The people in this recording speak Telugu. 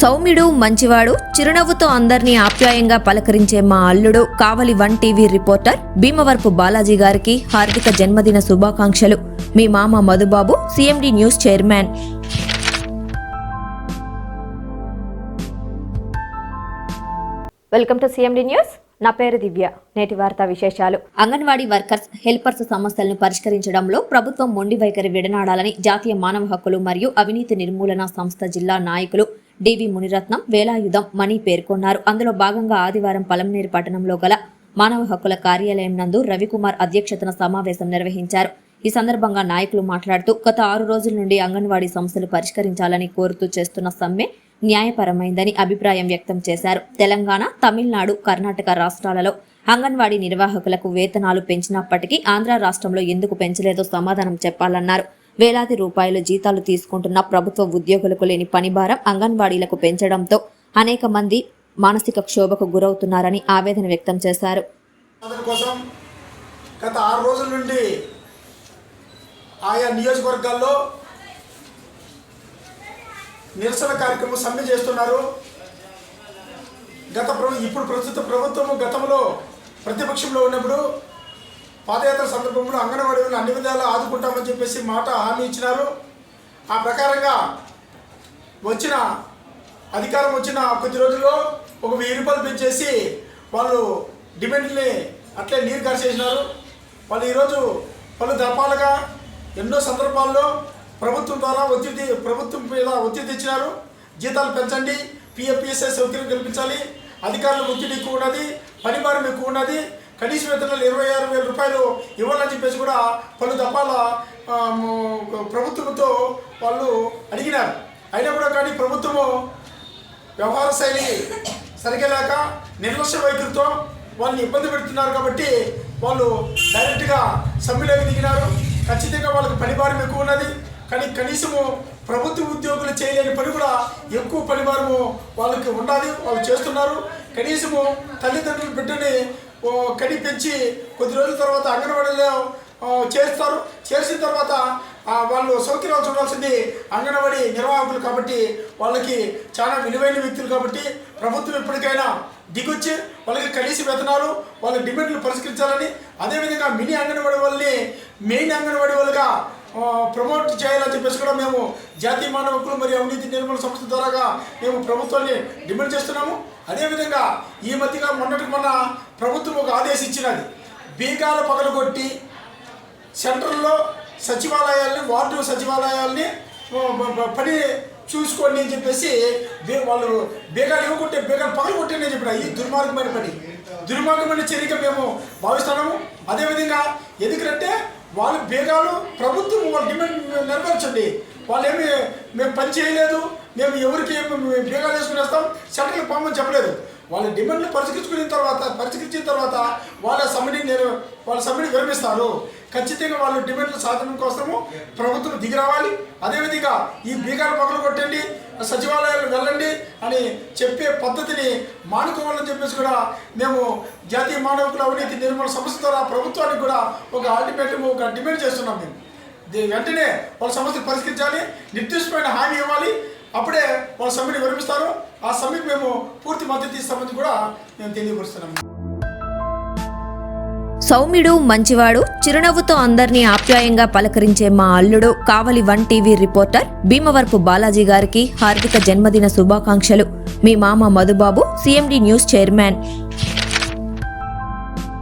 సౌమ్యుడు మంచివాడు చిరునవ్వుతో అందర్నీ ఆప్యాయంగా పలకరించే మా అల్లుడు Kavali one TV reporter Bhimavarapu Balaji గారికి హార్దిక జన్మదిన శుభాకాంక్షలు. మీ మామ Madhubabu CMD news chairman. Welcome to CMD news. నా పేరు దివ్య. నేటి వార్తా విశేషాలు. అంగన్వాడీ వర్కర్స్ హెల్పర్స్ సమస్యలను పరిష్కరించడంలో ప్రభుత్వం మొండి వైఖరి విడనాడాలని జాతీయ మానవ హక్కులు మరియు అవినీతి నిర్మూలన సంస్థ జిల్లా నాయకులు డివి మునిరత్నం వేలాయుధం మణి పేర్కొన్నారు. అందులో భాగంగా ఆదివారం పలమనేరు పట్టణంలో గల మానవ హక్కుల కార్యాలయం నందు రవికుమార్ అధ్యక్షతన సమావేశం నిర్వహించారు. ఈ సందర్భంగా నాయకులు మాట్లాడుతూ గత ఆరు రోజుల నుండి అంగన్వాడీ సమస్యలు పరిష్కరించాలని కోరుతూ చేస్తున్న సమ్మె న్యాయపరమైందని అభిప్రాయం వ్యక్తం చేశారు. తెలంగాణ తమిళనాడు కర్ణాటక రాష్ట్రాలలో అంగన్వాడీ నిర్వాహకులకు వేతనాలు పెంచినప్పటికీ ఆంధ్ర రాష్ట్రంలో ఎందుకు పెంచలేదో సమాధానం చెప్పాలన్నారు. వేలాది రూపాయలు జీతాలు తీసుకుంటున్న ప్రభుత్వ ఉద్యోగులకు లేని పనిభారం అంగన్వాడీలకు పెంచడంతో అనేక మంది మానసిక క్షోభకు గురవుతున్నారని ఆవేదన వ్యక్తం చేశారు. కోసం గత ఆరు రోజుల నుండి ఆయా నియోజకవర్గాల్లో నిరసన కార్యక్రమం సమ్మె చేస్తున్నారు. గత ప్రభు ఇప్పుడు ప్రస్తుత ప్రభుత్వం గతంలో ప్రతిపక్షంలో ఉన్నప్పుడు పాదయాత్ర సందర్భంలో అంగన్వాడీలను అన్ని విధాలా ఆదుకుంటామని చెప్పేసి మాట హామీ ఇచ్చినారు. ఆ ప్రకారంగా వచ్చిన అధికారం వచ్చిన కొద్ది రోజుల్లో ఒక వెయ్యి రూపాయలు పెంచేసి వాళ్ళు డిమాండ్ని అట్లే నీరు కరిచేసినారు. వాళ్ళు ఈరోజు పలు దఫాలుగా ఎన్నో సందర్భాల్లో ప్రభుత్వం ద్వారా ఒత్తిడి ప్రభుత్వం మీద ఒత్తిడి తెచ్చినారు. జీతాలు పెంచండి పిఎఫ్పిఎస్ఐ సౌకర్యం కల్పించాలి. అధికారులకు ఒత్తిడి ఎక్కువ ఉన్నది పనిభారం ఎక్కువ ఉన్నది. కనీస వేతనాలు ఇరవై ఆరు వేల రూపాయలు ఇవ్వాలని చెప్పేసి కూడా పలు దఫాల ప్రభుత్వంతో వాళ్ళు అడిగినారు. అయినా కూడా కానీ ప్రభుత్వము వ్యవహార శైలి సరిగా లేక నిర్లక్ష్య వైఖరితో వాళ్ళని ఇబ్బంది పెడుతున్నారు కాబట్టి వాళ్ళు డైరెక్ట్గా సమ్మెలోకి దిగినారు. ఖచ్చితంగా వాళ్ళకి పనిభారం ఎక్కువ ఉన్నది. కానీ కనీసము ప్రభుత్వ ఉద్యోగులు చేయలేని పని కూడా ఎక్కువ పనిభారము వాళ్ళకి ఉండాలి వాళ్ళు చేస్తున్నారు. కనీసము తల్లిదండ్రులు బిడ్డని కడి పెంచి కొద్ది రోజుల తర్వాత అంగన్వాడీలో చేస్తారు. చేసిన తర్వాత వాళ్ళు సౌకర్యాలు చూడాల్సింది అంగన్వాడీ నిర్వాహకులు కాబట్టి వాళ్ళకి చాలా విలువైన వ్యక్తులు కాబట్టి ప్రభుత్వం ఎప్పటికైనా దిగొచ్చి వాళ్ళకి కనీస వేతనాలు వాళ్ళ డిమాండ్లు పరిష్కరించాలని అదేవిధంగా మినీ అంగన్వాడీ వాళ్ళని మెయిన్ అంగన్వాడీ వాళ్ళుగా ప్రమోట్ చేయాలని చెప్పేసి కూడా మేము జాతీయ మానవ హక్కులు మరియు అవినీతి నిర్మూలన సంస్థ ద్వారాగా మేము ప్రభుత్వాన్ని డిమాండ్ చేస్తున్నాము. అదేవిధంగా ఈ మధ్యగా మొన్నటి మొన్న ప్రభుత్వం ఒక ఆదేశం ఇచ్చినది. బీగాలు పగలగొట్టి సెంట్రల్లో సచివాలయాల్ని వార్డు సచివాలయాల్ని పని చూసుకోండి అని చెప్పేసి వాళ్ళు బీగాలు ఇవ్వకుంటే బీగాలు పగలు కొట్టండి అని చెప్పిన ఈ దుర్మార్గమైన పని. దుర్మార్గమైన చర్యగా మేము భావిస్తున్నాము. అదేవిధంగా ఎందుకంటే వాళ్ళ బేగాలు ప్రభుత్వం వాళ్ళ డిమాండ్ నెరవేర్చండి. వాళ్ళు ఏమి మేము పని చేయలేదు మేము ఎవరికి ఏమి మేము బేగాలు వేసుకుని వస్తాం సెంట్రల్ పంపని చెప్పలేదు. వాళ్ళ డిమాండ్లు పరిష్కరించుకున్న తర్వాత పరిష్కరించిన తర్వాత వాళ్ళ సమ్మెని నేను వాళ్ళ సమ్మెని విరమిస్తారు. ఖచ్చితంగా వాళ్ళ డిమాండ్ల సాధన కోసము ప్రభుత్వం దిగి రావాలి అదేవిధంగా ఈ బీగాలు పగలు కొట్టండి సచివాలయాలు వెళ్ళండి అని చెప్పే పద్ధతిని మానుకోవాలని చెప్పేసి కూడా మేము జాతీయ మానవకుల అవినీతి నిర్మూలన సంస్థ ద్వారా ప్రభుత్వానికి కూడా ఒక అల్టిమేటం ఒక డిమాండ్ చేస్తున్నాం మేము. వెంటనే వాళ్ళ సమస్యలు పరిష్కరించాలి. నిర్దిష్టమైన హామీ ఇవ్వాలి. అప్పుడే వాళ్ళ సమ్మెని విరమిస్తారు. ఆ సమ్మెకు మేము పూర్తి మద్దతు ఇస్తామని కూడా మేము తెలియపరుస్తున్నాము సౌమ్యుడు మంచివాడు చిరునవ్వుతో అందరినీ ఆప్యాయంగా పలకరించే మా అల్లుడు Kavali one TV reporter Bhimavarapu Balaji గారికి హార్దిక జన్మదిన శుభాకాంక్షలు. మీ మామ మధుబాబు సిఎండి న్యూస్ చైర్మన్.